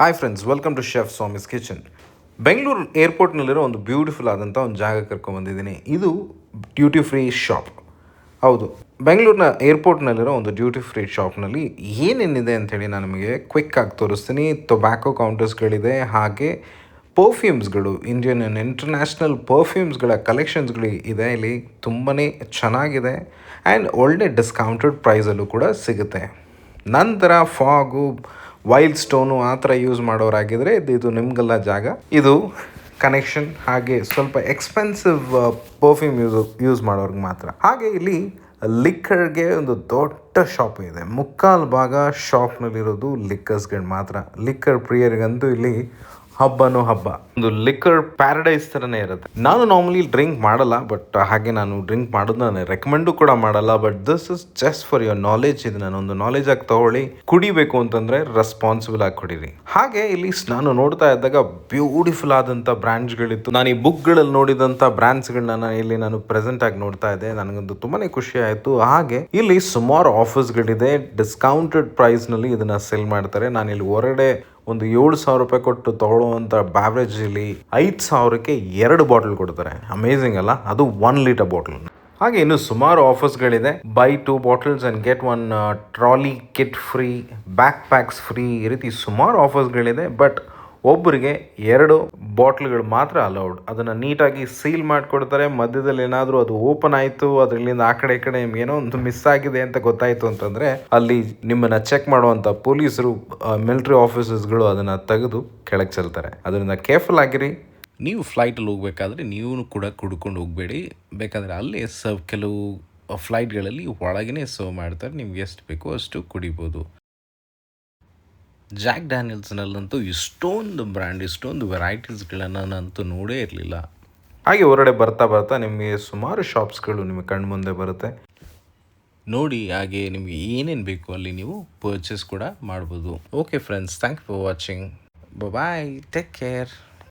Hi friends welcome to chef Swamis kitchen Bengaluru ಏರ್ಪೋರ್ಟ್ನಲ್ಲಿರೋ ಒಂದು beautiful ಆದಂಥ ಒಂದು ಜಾಗ ಕರ್ಕೊಂಬಂದಿದ್ದೀನಿ. ಇದು ಡ್ಯೂಟಿ ಫ್ರೀ ಶಾಪ್ ಹೌದು ಬೆಂಗಳೂರಿನ ಏರ್ಪೋರ್ಟ್ನಲ್ಲಿರೋ ಒಂದು ಡ್ಯೂಟಿ ಫ್ರೀ ಶಾಪ್ನಲ್ಲಿ ಏನೇನಿದೆ ಅಂಥೇಳಿ ನಾನು ನಿಮಗೆ ಕ್ವಿಕ್ ಆಗಿ ತೋರಿಸ್ತೀನಿ. ಟೊಬ್ಯಾಕೋ ಕೌಂಟರ್ಸ್ಗಳಿದೆ ಹಾಗೆ ಪರ್ಫ್ಯೂಮ್ಸ್ಗಳು ಇಂಡಿಯನ್ ಆ್ಯಂಡ್ ಇಂಟರ್ನ್ಯಾಷನಲ್ ಪರ್ಫ್ಯೂಮ್ಸ್ಗಳ ಕಲೆಕ್ಷನ್ಸ್ಗಳು ಇದೆ. ಇಲ್ಲಿ ತುಂಬಾ ಚೆನ್ನಾಗಿದೆ ಆ್ಯಂಡ್ ಒಳ್ಳೆ ಡಿಸ್ಕೌಂಟೆಡ್ ಪ್ರೈಸಲ್ಲೂ ಕೂಡ ಸಿಗುತ್ತೆ. ನಂತರ ಫಾಗು ವೈಲ್ಡ್ ಸ್ಟೋನು ಆ ಥರ ಯೂಸ್ ಮಾಡೋರಾಗಿದ್ದರೆ ಇದು ಇದು ನಿಮಗೆಲ್ಲ ಜಾಗ. ಇದು ಕನೆಕ್ಷನ್ ಹಾಗೆ ಸ್ವಲ್ಪ ಎಕ್ಸ್ಪೆನ್ಸಿವ್ ಪರ್ಫ್ಯೂಮ್ ಯೂಸ್ ಯೂಸ್ ಮಾಡೋರಿಗೆ ಮಾತ್ರ. ಹಾಗೆ ಇಲ್ಲಿ ಲಿಕ್ಕರ್ಗೆ ಒಂದು ದೊಡ್ಡ ಶಾಪ್ ಇದೆ. ಮುಕ್ಕಾಲು ಭಾಗ ಶಾಪ್ನಲ್ಲಿರೋದು ಲಿಕ್ಕರ್ಸ್ಗಳು ಮಾತ್ರ. ಲಿಕ್ಕರ್ ಪ್ರಿಯರಿಗಂತೂ ಇಲ್ಲಿ ಹಬ್ಬನೂ ಹಬ್ಬ. ಒಂದು ಲಿಕ್ಕರ್ ಪ್ಯಾರಡೈಸ್ ಥರನೇ ಇರುತ್ತೆ. ನಾನು ನಾರ್ಮಲಿ ಡ್ರಿಂಕ್ ಮಾಡಲ್ಲ ಬಟ್ ಹಾಗೆ ನಾನು ಡ್ರಿಂಕ್ ಮಾಡೋದನ್ನ ರೆಕಮೆಂಡು ಕೂಡ ಮಾಡಲ್ಲ but this is just for your knowledge ಇದು ನಾನು ಒಂದು ನಾಲೆಜ್ ಆಗಿ ತಗೊಳ್ಳಿ. ಕುಡಿಬೇಕು ಅಂತಂದ್ರೆ ರೆಸ್ಪಾನ್ಸಿಬಲ್ ಆಗಿ ಕುಡೀರಿ. ಹಾಗೆ ಇಲ್ಲಿ ನಾನು ನೋಡ್ತಾ ಇದ್ದಾಗ ಬ್ಯೂಟಿಫುಲ್ ಆದಂಥ ಬ್ರ್ಯಾಂಡ್ಸ್ಗಳಿತ್ತು ನಾನು ಈ ಬುಕ್ಗಳಲ್ಲಿ ನೋಡಿದಂಥ ಬ್ರ್ಯಾಂಡ್ಸ್ಗಳನ್ನ ಇಲ್ಲಿ ನಾನು ಪ್ರೆಸೆಂಟ್ ಆಗಿ ನೋಡ್ತಾ ಇದ್ದೆ. ನನಗೊಂದು ತುಂಬಾನೇ ಖುಷಿ ಆಯಿತು. ಹಾಗೆ ಇಲ್ಲಿ ಸುಮಾರು ಆಫರ್ಸ್ಗಳಿದೆ ಡಿಸ್ಕೌಂಟೆಡ್ ಪ್ರೈಸ್ನಲ್ಲಿ ಇದನ್ನ ಸೆಲ್ ಮಾಡ್ತಾರೆ. ನಾನು ಇಲ್ಲಿ ಹೊರಗಡೆ ಒಂದು ಏಳು ಸಾವಿರ ರೂಪಾಯಿ ಕೊಟ್ಟು ತಗೊಳ್ಳುವಂಥ ಬ್ಯಾವ್ರೇಜ್ ಇಲ್ಲಿ ಐದು ಸಾವಿರಕ್ಕೆ ಎರಡು ಬಾಟಲ್ ಕೊಡ್ತಾರೆ. ಅಮೇಝಿಂಗ್ ಅಲ್ಲ? ಅದು ಒನ್ ಲೀಟರ್ ಬಾಟಲ್ ಹಾಗೆ ಇನ್ನು ಸುಮಾರು ಆಫರ್ಸ್ಗಳಿದೆ buy two bottles and get one trolley kit free back packs free ಈ ರೀತಿ ಸುಮಾರು ಆಫರ್ಸ್ಗಳಿದೆ ಬಟ್ ಒಬ್ಬರಿಗೆ ಎರಡು ಬಾಟ್ಲ್ಗಳು ಮಾತ್ರ ಅಲೌಡ್. ಅದನ್ನು ನೀಟಾಗಿ ಸೀಲ್ ಮಾಡಿಕೊಡ್ತಾರೆ. ಮಧ್ಯದಲ್ಲಿ ಏನಾದರೂ ಅದು ಓಪನ್ ಆಯಿತು, ಅದರಲ್ಲಿಂದ ಆ ಕಡೆ ಈ ಕಡೆ ಏನೋ ಒಂದು ಮಿಸ್ ಆಗಿದೆ ಅಂತ ಗೊತ್ತಾಯಿತು ಅಂತಂದರೆ ಅಲ್ಲಿ ನಿಮ್ಮನ್ನು ಚೆಕ್ ಮಾಡುವಂಥ ಪೊಲೀಸರು ಮಿಲಿಟರಿ ಆಫೀಸರ್ಸ್ಗಳು ಅದನ್ನು ತೆಗೆದು ಕೆಳಗೆ ಚೆಲ್ತಾರೆ. ಅದರಿಂದ ಕೇರ್ಫುಲ್ ಆಗಿರಿ. ನೀವು ಫ್ಲೈಟಲ್ಲಿ ಹೋಗ್ಬೇಕಾದ್ರೆ ನೀವು ಕೂಡ ಕುಡ್ಕೊಂಡು ಹೋಗಬೇಡಿ. ಬೇಕಾದರೆ ಅಲ್ಲಿ ಸರ್ವ್ ಕೆಲವು ಫ್ಲೈಟ್ಗಳಲ್ಲಿ ಒಳಗೇ ಸರ್ವ್ ಮಾಡ್ತಾರೆ. ನಿಮ್ಗೆ ಎಷ್ಟು ಬೇಕೋ ಅಷ್ಟು ಕುಡಿಬೋದು. ಜಾಕ್ ಡ್ಯಾನಿಯಲ್ಸ್ನಲ್ಲಂತೂ ಇಷ್ಟೊಂದು ಬ್ರ್ಯಾಂಡ್ ಇಷ್ಟೊಂದು ವೆರೈಟೀಸ್ಗಳನ್ನು ನಾನಂತೂ ನೋಡೇ ಇರಲಿಲ್ಲ. ಹಾಗೆ ಹೊರಗಡೆ ಬರ್ತಾ ಬರ್ತಾ ನಿಮಗೆ ಸುಮಾರು ಶಾಪ್ಸ್ಗಳು ನಿಮಗೆ ಕಣ್ಣು ಮುಂದೆ ಬರುತ್ತೆ. ನೋಡಿ ಹಾಗೆ ನಿಮಗೆ ಏನೇನು ಬೇಕು ಅಲ್ಲಿ ನೀವು ಪರ್ಚೇಸ್ ಕೂಡ ಮಾಡ್ಬೋದು. Okay friends thank for watching bye take care